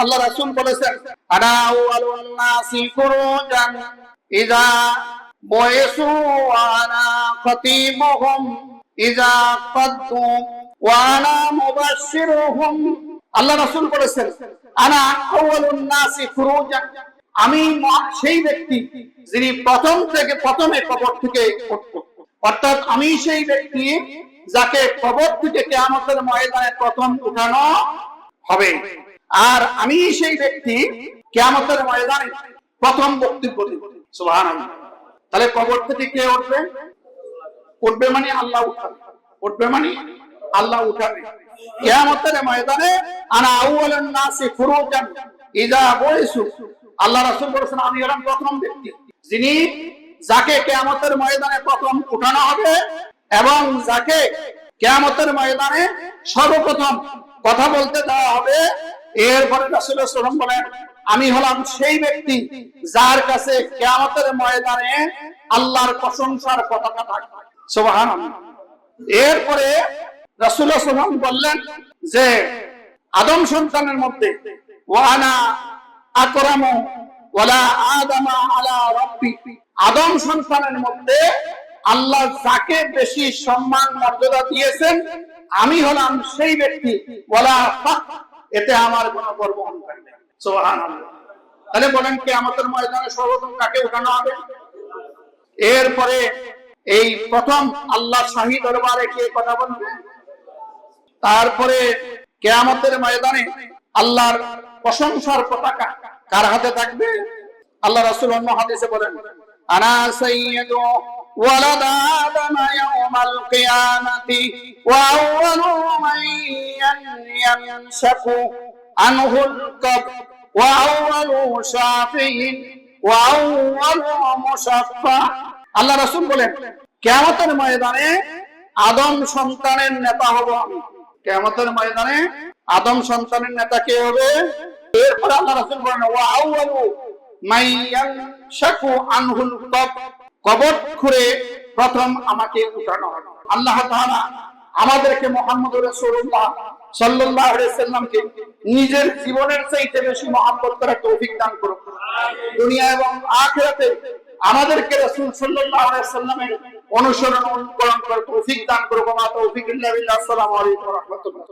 আল্লাহ রাসূল বলেছেন বয়সু আনা কদ্দু মুবাশশিরুহুম। আল্লাহ বলেছেন, আনা আউয়ালুন নাসি খুরুজান। আমি সেই ব্যক্তি যিনি প্রথম থেকে প্রথমে কবর থেকে অর্থাৎ আমি সেই ব্যক্তি যাকে কবর থেকে কেয়ামতের ময়দানে প্রথম উঠানো হবে। আর আমি সেই ব্যক্তি কেয়ামতের ময়দানে প্রথম বক্তব্য দিব সুবহানাল্লাহ। তাহলে কবর থেকে কে উঠবে? উঠবে মানে আল্লাহ উঠাবে। উঠবে মানে আল্লাহ উঠাবে। ময়দানে আনা আউয়ালুন নাসি ফুরুজান। বয়সু আল্লাহ রাসূল বলেছেন, আমি হলাম প্রথম ব্যক্তি। যিনি যাকে কিয়ামতের ময়দানে প্রথম উঠানো হবে এবং যাকে কিয়ামতের ময়দানে সর্বপ্রথম কথা বলতে দেওয়া হবে এরপরে রাসূল সাল্লাল্লাহু বলেন, আমি হলাম সেই ব্যক্তি যার কাছে কিয়ামতের ময়দানে আল্লাহর প্রশংসার পতাকা থাকবে। সুবহানাল্লাহ। এরপরে রাসূলুল্লাহ সাল্লাল্লাহু বললেন যে, আদম সন্তানের মধ্যে ওয়ানা আকরামু ওয়ালা আদামা আলা রাব্বি। আদম সন্তানের মধ্যে আল্লাহ যাকে বেশি সম্মান মর্যাদা দিয়েছেন, আমি হলাম সেই ব্যক্তি ওয়ালা এতে আমার কোনো গর্ব অহংকার নেই। সোহান তাহলে বলেন কি আমাদের ময়দানে সর্বপ্রথম কাকে উঠানো হবে? এরপরে এই প্রথম আল্লাহ শাহী দরবারে কে কথা বলবে? তারপরে কেয়ামতের ময়দানে আল্লাহর প্রশংসার পতাকা কার হাতে থাকবে? আল্লাহ রাসুল হাদিসে বলেন আনা সৈয়দ ওয়ালাদা آدم يوم القيامة وأول من ينشق عنه القبر وأول شافع وأول مشفع আল্লাহ রাসূল বলেন কিয়ামতের ময়দানে আদম সন্তানের নেতা হব আমি কিয়ামতের ময়দানে আদম সন্তানের নেতা কে হবে এরপর আল্লাহ রাসূল বলেন ওয়া আউয়ালু মাইয়ান শাকু আনহুল কব কবর খুঁড়ে প্রথম আমাকে উঠানো। আল্লাহ আমাদেরকে মুহাম্মদ সাল্লাল্লাহু আলাইহি সাল্লামকে নিজের জীবনের চাইতে বেশি মহব্বত করার তৌফিক দান করুন। দুনিয়া এবং আখিরাতে আমাদেরকে রাসূল সাল্লাল্লাহু আলাইহি সাল্লামের অনুসরণ অনুকরণ করার তৌফিক দান করুন মা তৌফিক ইল্লা বিল্লাহ আসসালামু আলাইকুম ওয়া রাহমাতুল্লাহ।